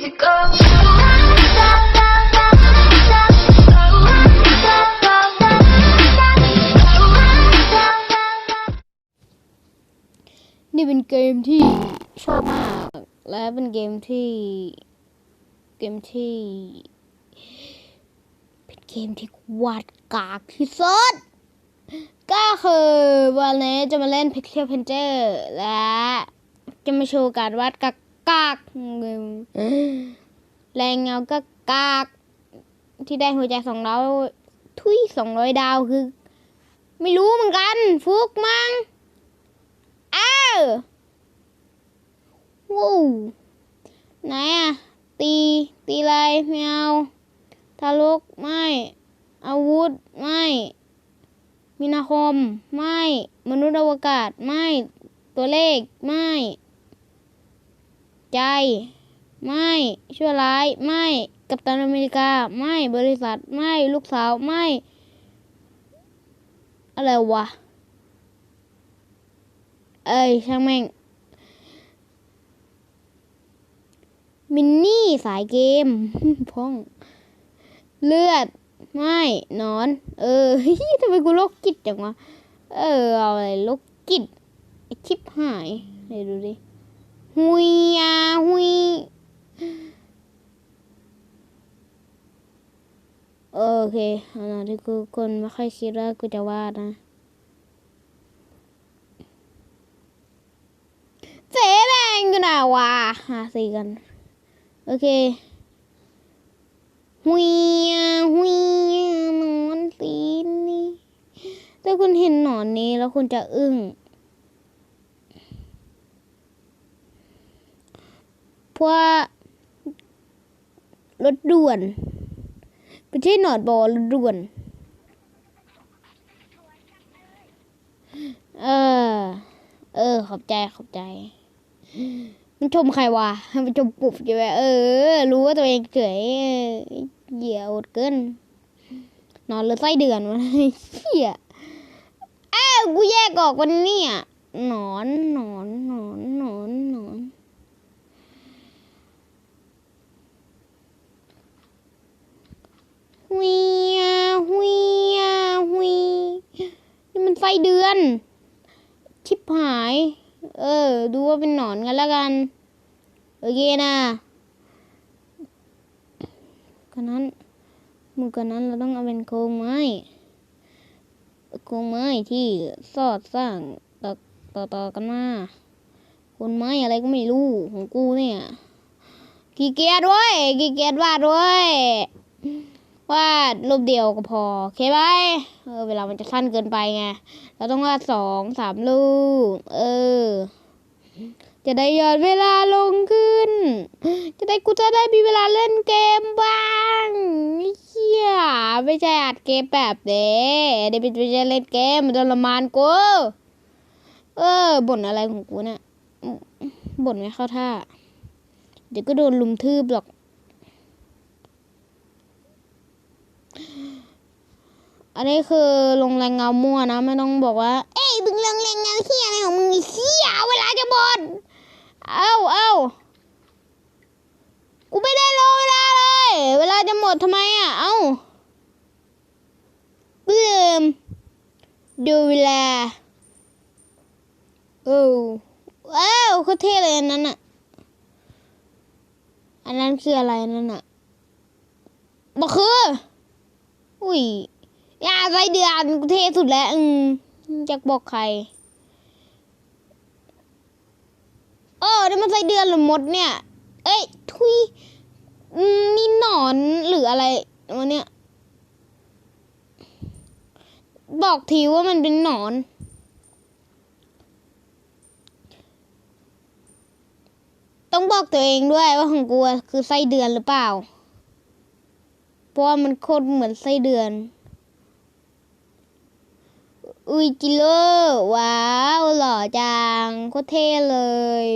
นี่เป็นเกมที่ชอบมาก และเป็นเกมที่ เกมที่ เป็นเกมที่วาดกากที่สุดก็คือวันนี้จะมาเล่น Pixel Painter และจะมาโชว์การวาดกาก กากแรงเงาก็กาก ที่ได้หัวใจสองร้อยทุยสองร้อยดาวคือ ไม่รู้เหมือนกัน ฟุกมั้งอ้าวว้าวไหนอะตีตีอะไรไม่เอาทารกไม่อาวุธไม่มีนาคม ไม่ มนุษย์อวกาศ ไม่ ตัวเลข ไม่ ใจ ไม่ชั่วร้าย ไม่กัปตันอเมริกา ไม่บริษัท ไม่ลูกสาว ไม่ อะไรวะ เอ้ยช่างแม่ง มินนี่สายเกมพ้อง เลือด ไม่นอน เออทำไมกูโรคจิตจังวะ เออ เอาอะไรโรคจิตชิบหายเดี๋ยดูดิ หุยอาหุยโอเคอันนั้นที่กูคนไม่ค่อยคิดว่ากูจะวาดนะเจ๊แดงกันนะวะหาสีกัน โอเคหุยอะหุยอะนอนสีนี้ถ้าคุณเห็นหนอนนี้แล้วคุณจะอึ้ง พราะว่ารถด่วนไม่ใช่หนอนบอรถด่วน เออ เออ ขอบใจ ขอบใจ มันชมใครวะ มันชมปุบใช่ไหมเออ รู้ว่าตัวเองเฉยเอเหยียอดเกิน นอนหรือไส้เดือนวะเหี้ยอ้าวกูแยกออกวันนี้อะนอนหนอน หนอน หนอนหนอน หุยอะหุยอะหุยนี่มันไส้เดือน ชิบหาย เออ ดูว่าเป็นหนอนกันแล้วกัน โอเคนะกันนั้นมือกันนั้นเราต้องเอาเป็นโครงไม้โครงไม้ที่สอดสร้างต่อต่อต่อกันมาคนไม้อะไรก็ไม่รู้ของกูเนี่ยขี้เกียจด้วยขี้เกียจวาด้วย วาดรูปเดียวก็พอโอเคไหมเออเวลามันจะสั้นเกินไปไงเราต้องวาดสองสามรูปเออ จะได้ย้อนเวลาลงขึ้น จะได้กูจะได้มีเวลาเล่นเกมบ้างเฮียไม่ใช่อัดเกมแบบเด้เดี๋ยวไม่ใช่เล่นเกมมันทรมานกูเออบ่นอะไรของกูเนี่ยบ่นไม่เข้าท่า เดี๋ยวก็โดนลุมทืบหรอก อันนี้คือลงแรงเงามั่วนะ ไม่ต้องบอกว่า เอ้ยมึงลงแรงเงาเฮียอะไรของมึงเฮียเวลาจะหมดเอ้าเอ้ากูไม่ได้รอเวลาเลย เวลาจะหมดทำไมอะ เอ้าลืมดูเวลาโอ้ว้าวเขาเท่เลยอันนั้นอะ อันนั้นคืออะไรนั่นอะบอกคือ อุ้ยยาไส้เดือนกูเท่สุดแล้ว อืมอยากบอกใคร เออนี่มันไส้เดือนหรือมดเนี่ย เอ้ย ทุยนี่หนอนหรืออะไรวะเนี่ย บอกทีว่ามันเป็นหนอนต้องบอกตัวเองด้วยว่าของกูคือไส้เดือนหรือเปล่า เพราะว่ามันโคตรเหมือนไส้เดือน อุยจิโร่ว้าวหล่อจังโคตรเท่เลย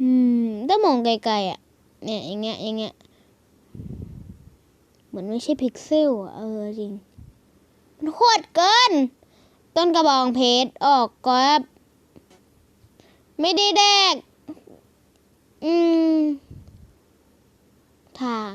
อืมถ้ามองไกลๆอะ เนี่ยอย่างเงี้ยอย่างเงี้ยเหมือนไม่ใช่พิกเซลอะเออจริง มันโคตรเกิน ต้นกระบองเพชรออกก็ไม่ได้แดก อืม ทาง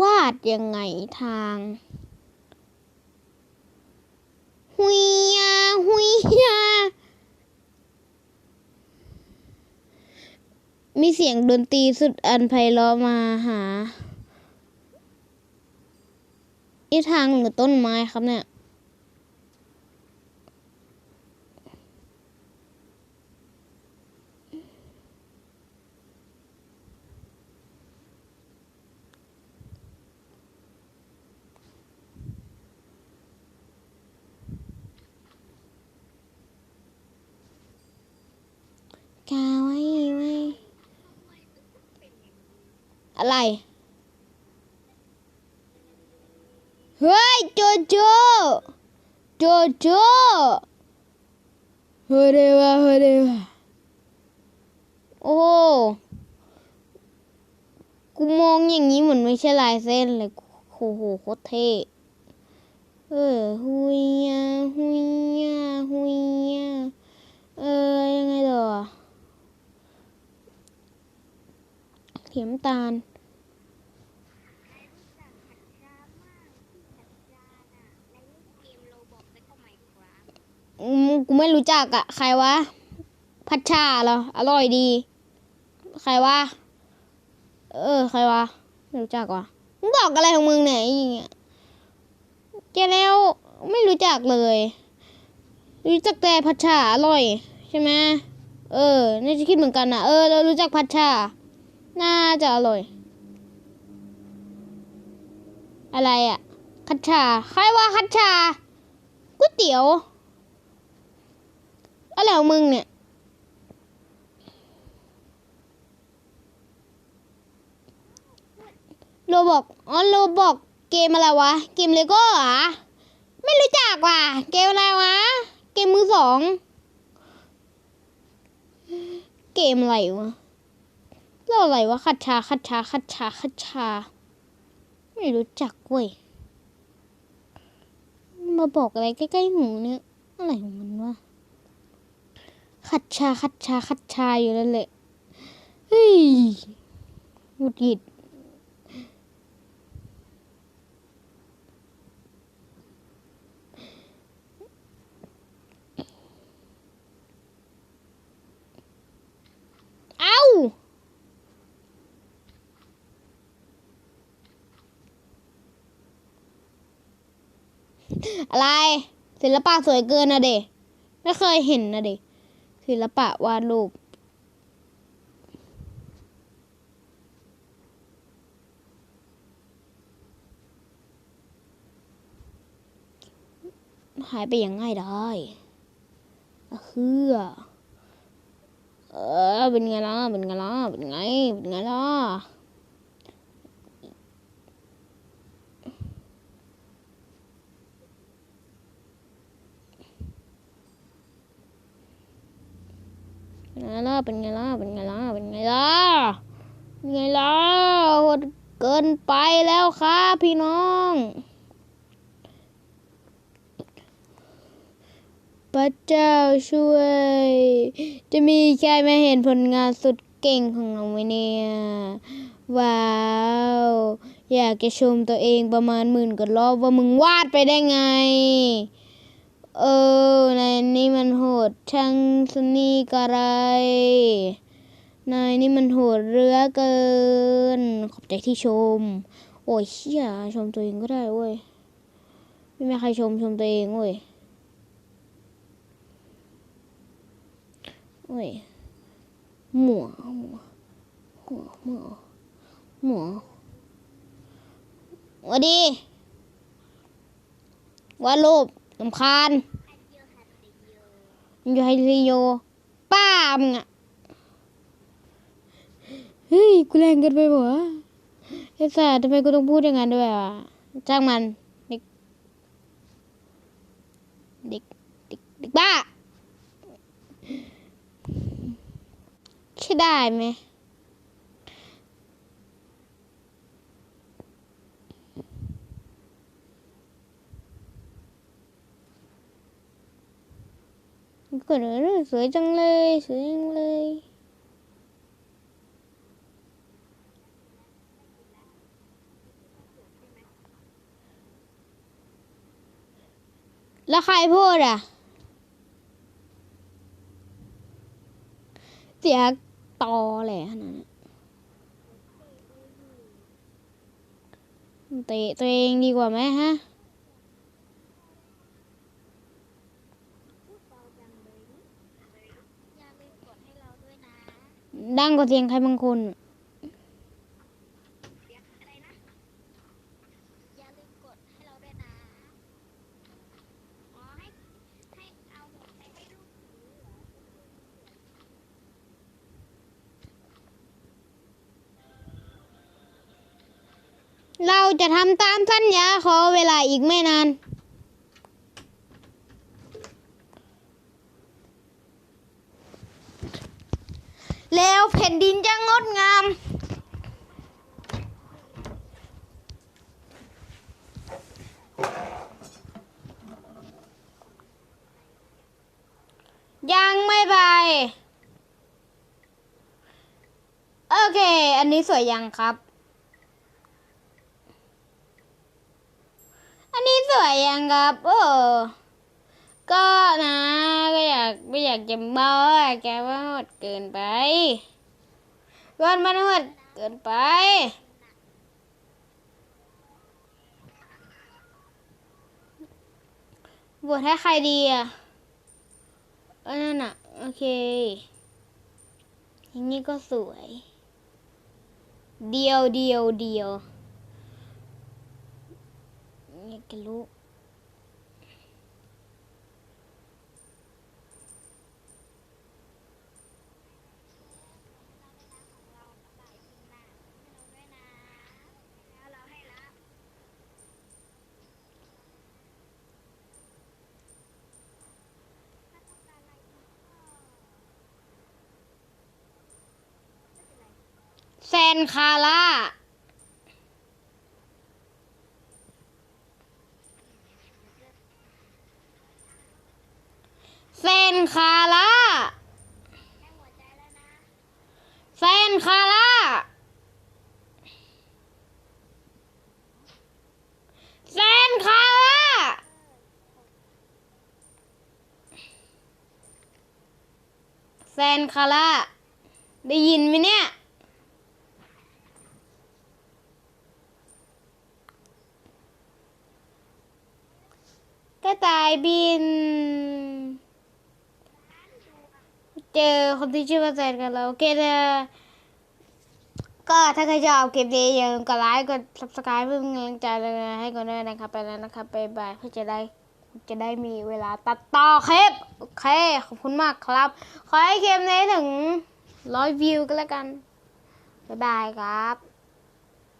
วาดยังไงทางหุยยาหุยยามีเสียงดนตรีสุดอันไพเราะมาหาที่ทางหรือต้นไม้ครับเนี่ย กาไว้ไว้ อะไร เฮ้ยโจโจโจโจเฮ้ยเดี๋ยวเฮ้ยเดี๋ยวโอ้โหกูมองอย่างนี้เหมือนไม่ใช่ลายเส้นเลยโอ้โหโคตรเท่เออหุยยาหุยยาหุยยาเออยังไงต่อเขียมตาล อืมกู ไม่รู้จักอะใครวะ พัชชาเหรอ อร่อยดี ใครวะ เออ ใครวะ ไม่รู้จักวะมึงบอกอะไรของมึงเนี่ยไอ้อย่างเงี้ยแกแล้วไม่รู้จักเลย รู้จักแต่พัชชาอร่อย ใช่ไหมเออน่าจะคิดเหมือนกันนะเออ เรารู้จักพัชชา น่าจะอร่อย อะไรอะคัชชา ใครว่าคัชชาก๋วยเตี๋ยว อะไรของมึงเนี่ย โรบอกอ๋อโรบอกเกมอะไรวะ เกมเลโก้เหรอ ไม่รู้จักว่ะ เกมอะไรวะ เกมมือสอง เกมอะไรวะเรื่องอะไรวะคัดชาคัดชาคัดชาคัดชา ไม่รู้จักเว้ย มาบอกอะไรใกล้ๆหูเนี่ยอะไรของมันวะ คัดชาคัดชาคัดชาอยู่นั่นแหละเฮ้ยหงุดหงิดเอ้าอะไรศิลปะสวยเกินนะเด็ไม่เคยเห็นนะเด็ ศิลปะวาดรูปหายไปอย่างง่ายได้อะคือเออ เป็นไงล่ะ เป็นไงล่ะ เป็นไง เป็นไงล่ะ เป็นไง ล่ะเป็นไงล่ะเป็นไงล่ะเป็นไงล่ะเป็นไงล่ะโหดเกินไปแล้วครับพี่น้องพระเจ้าช่วย จะมีใครมาเห็นผลงานสุดเก่งของเราไหมเนี่ย ว้าว อยากจะชมตัวเองประมาณหมื่นกว่ารอบว่ามึงวาดไปได้ไง เออ นายนี่มันโหดช่างสนีกอะไร นายนี่มันโหดเรือเกิน ขอบใจที่ชม โอ้ยเชี่ยชมตัวเองก็ได้เว้ย ไม่มีใครชมชมตัวเองเว้ยเว้ยหมัวหมัวหัวหมัวหมัววัสดีว่ารูปสำคาญ อยู่ไฮริโยป้ามึงอะเฮ้ย กูแรงเกินไปบ่วะไอ้สัสทำไมกูต้องพูดอย่างนั้นด้วยอะจ้างมันเด็กเด็กเด็กเด็กบ้าใช่ได้ไหม ก็เลยสวยจังเลยสวยจังเลยแล้วใครพูดอะ เสียตอแหละขนาดนั้เตะตัวเองดีกว่าไหมฮะ ดังกว่าเสียงใครบางคนเราจะทำตามสัญญาขอเวลาอีกไม่นาน แล้วแผ่นดินจะงดงาม ยังไม่ไป โอเค อันนี้สวยยังครับ อันนี้สวยยังครับ โอ้ ก็นะก็อยากไม่อยากจะบอกว่าแกว่าโหดเกินไปวันมันโหดเกินไป บวชให้ใครดีอะเออนั่นอะ โอเคอย่างนี้ก็สวย เดียวเดียวเดียวอยากจะรู้ เราใส่พิมพ์หน้าให้เราด้วยนะ แล้วเราให้รับ ถ้าต้องการอะไรอีกก็ไม่เป็นไร แซนคาร่าแซนคาร่าแล้วนะแซนคาร่าแซนคาร่าแซนคาร่า ได้ยินไหมเนี่ย กระต่ายบิน เจอคนที่ชื่อว่าแซนกันแล้วโอเคเธอก็ถ้าใครชอบคลิปนี้อย่าลืมกดไลค์กด subscribe เพื่อเป็นกำลังใจให้กันด้วยนะครับไปแล้วนะครับบ๊ายบายเพื่อจะได้จะได้มีเวลาตัดต่อคลิปโอเค ขอบคุณมากครับ ขอให้คลิปนี้ถึงร้อยวิวก็แล้วกัน บ๊ายบายครับ